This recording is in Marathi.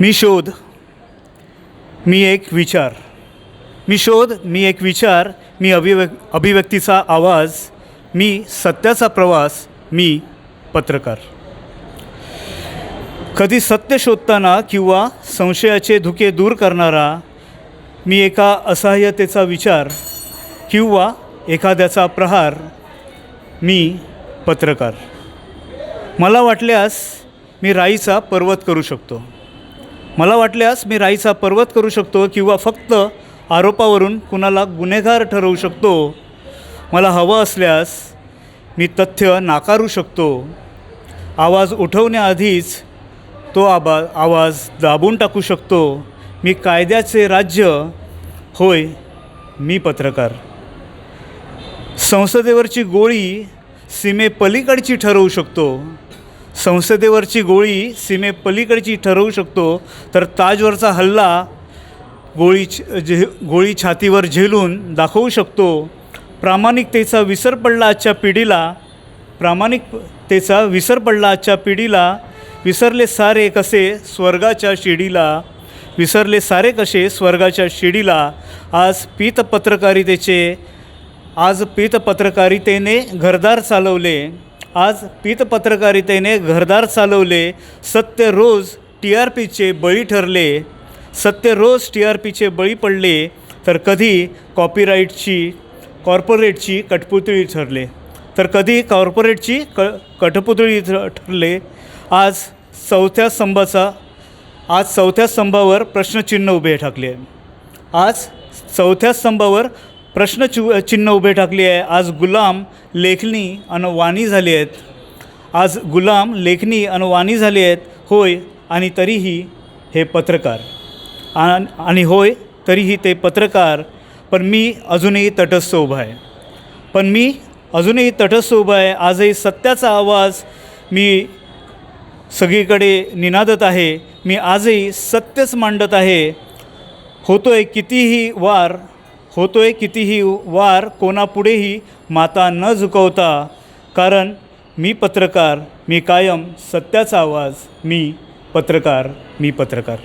मी शोध मी एक विचार. मी शोध मी एक विचार मी अभिव्यक अभिव्यक्तीचा आवाज मी सत्याचा प्रवास मी पत्रकार. कधी सत्य शोधताना किंवा संशयाचे धुके दूर करणारा मी एका असहाय्यतेचा विचार किंवा एखाद्याचा प्रहार मी पत्रकार. मला वाटल्यास मी राईचा पर्वत करू शकतो. मला वाटल्यास मी राईचा पर्वत करू शकतो किंवा फक्त आरोपावरून कुणाला गुन्हेगार ठरवू शकतो. मला हवं असल्यास मी तथ्य नाकारू शकतो. आवाज उठवण्याआधीच तो आबा आवाज दाबून टाकू शकतो. मी कायद्याचे राज्य होय मी पत्रकार. संसदेवरची गोळी सीमेपलीकडची ठरवू शकतो. संसदेवरची गोळी सीमेपलीकडची ठरवू शकतो तर ताजवरचा हल्ला गोळी झे गोळी छातीवर झेलून दाखवू शकतो. प्रामाणिकतेचा विसर पडला आजच्या पिढीला प्रामाणिकतेचा विसर पडला आजच्या पिढीला विसरले सारे कसे स्वर्गाच्या शिडीला विसरले सारे कसे स्वर्गाच्या शिडीला. आज पीत पत्रकारितेचे आज पीत पत्रकारितेने घरदार चालवले. आज पीत पत्रकारितेने घरदार चालवले सत्य रोज टी आर पीचे बळी ठरले. सत्य रोज टी आर पीचे बळी पडले तर कधी कॉपीराईटची कॉर्पोरेटची कठपुतळी ठरले. तर कधी कॉर्पोरेटची क कठपुतळी ठरले. आज चौथ्या स्तंभाचा आज चौथ्या स्तंभावर प्रश्नचिन्ह उभे ठाकले. आज चौथ्या स्तंभावर प्रश्न चु चिन्ह उभे टाकली आहे. आज गुलाम लेखणी आणि वाणी झाली आहेत. आज गुलाम लेखणी आणि वाणी झाली आहेत. होय आणि तरीही हे पत्रकार. आणि होय तरीही ते पत्रकार. पण मी अजूनही तटस्थ उभा आहे. पण मी अजूनही तटस्थ उभा आहे. आजही सत्याचा आवाज मी सगळीकडे निनादत आहे. मी आजही सत्यच मांडत आहे. होतोय कितीही वार होतोय कितीही वार कोणापुढेही माता न झुकवता. कारण मी पत्रकार मी कायम सत्याचा आवाज मी पत्रकार मी पत्रकार.